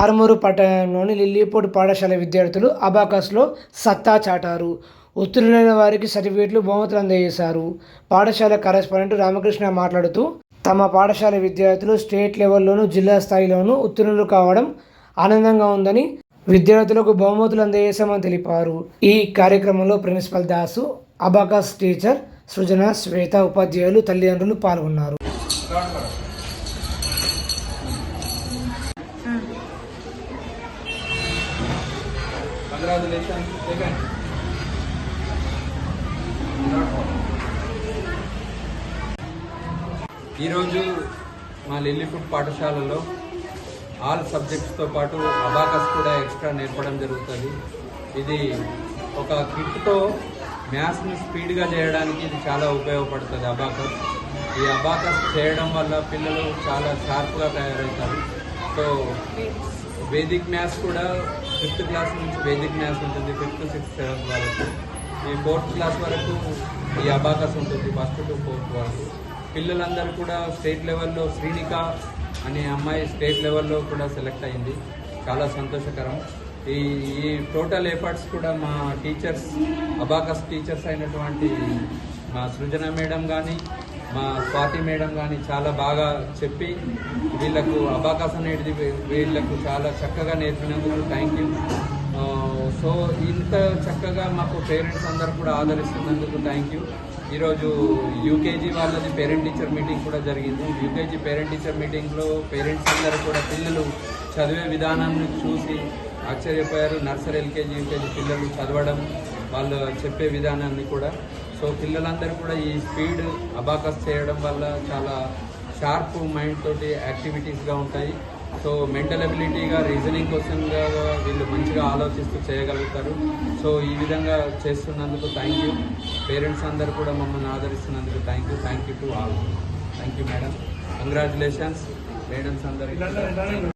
ఆర్మూరు పట్టణంలోని లిల్లీపోటు పాఠశాల విద్యార్థులు అబాకస్లో సత్తా చాటారు. ఉత్తీర్ణులైన వారికి సర్టిఫికేట్లు బహుమతులు అందజేశారు. పాఠశాల కరెస్పాండెంట్ రామకృష్ణ మాట్లాడుతూ తమ పాఠశాల విద్యార్థులు స్టేట్ లెవెల్లోనూ జిల్లా స్థాయిలోనూ ఉత్తీర్ణులు కావడం ఆనందంగా ఉందని విద్యార్థులకు బహుమతులు అందజేశామని తెలిపారు. ఈ కార్యక్రమంలో principal Dasu abacus teacher Srujana Swetha ఉపాధ్యాయులు తల్లిదండ్రులు పాల్గొన్నారు. Congratulations second ఈరోజు మా లిల్లీపుట్ పాఠశాలలో ఆల్ సబ్జెక్ట్స్తో పాటు అబాకస్ కూడా ఎక్స్ట్రా నేర్పడం జరుగుతుంది. ఇది ఒక కిట్తో మ్యాథ్స్ని స్పీడ్గా చేయడానికి ఇది చాలా ఉపయోగపడుతుంది అబాకస్. ఈ అబాకస్ చేయడం వల్ల పిల్లలు చాలా షార్ప్గా తయారవుతారు. సో వేదిక్ మ్యాథ్స్ కూడా ఫిఫ్త్ క్లాస్ నుంచి వేదిక్ మ్యాథ్స్ ఉంటుంది ఫిఫ్త్ సిక్స్త్ సెవెంత్ వరకు. ఈ ఫోర్త్ క్లాస్ వరకు ఈ అబాకస్ ఉంటుంది ఫస్ట్ టు ఫోర్త్ వరకు. పిల్లలందరూ కూడా స్టేట్ లెవెల్లో శ్రీనిక అనే అమ్మాయి స్టేట్ లెవెల్లో కూడా సెలెక్ట్ అయింది. చాలా సంతోషకరం. ఈ ఈ టోటల్ ఎఫర్ట్స్ కూడా మా టీచర్స్ అబాకస్ టీచర్స్ అయినటువంటి మా సృజన మేడం కానీ మా స్వాతి మేడం కానీ చాలా బాగా చెప్పి వీళ్ళకు అవకాశం అనేది వీళ్ళకు చాలా చక్కగా నేర్పినందుకు థ్యాంక్ యూ సో ఇంత చక్కగా మాకు పేరెంట్స్ అందరు కూడా ఆదరిస్తున్నందుకు థ్యాంక్ యూ ఈరోజు యూకేజీ వాళ్ళది పేరెంట్ టీచర్ మీటింగ్ కూడా జరిగింది. యూకేజీ పేరెంట్ టీచర్ మీటింగ్లో పేరెంట్స్ అందరూ కూడా పిల్లలు చదివే విధానాన్ని చూసి ఆశ్చర్యపోయారు. నర్సరీ ఎల్కేజీ యూకేజీ పిల్లలు చదవడం వాళ్ళు చెప్పే విధానాన్ని కూడా సో పిల్లలందరూ కూడా ఈ స్పీడ్ అబాకస్ చేయడం వల్ల చాలా షార్ప్ మైండ్ తోటి యాక్టివిటీస్గా ఉంటాయి. సో మెంటల్ అబిలిటీగా రీజనింగ్ క్వశ్చన్గా వీళ్ళు మంచిగా ఆలోచిస్తూ చేయగలుగుతారు. సో ఈ విధంగా చేస్తున్నందుకు థ్యాంక్ యూ. పేరెంట్స్ అందరు కూడా మమ్మల్ని ఆదరిస్తున్నందుకు thank you. Thank you to all. Thank you madam. Congratulations madams అందరికీ.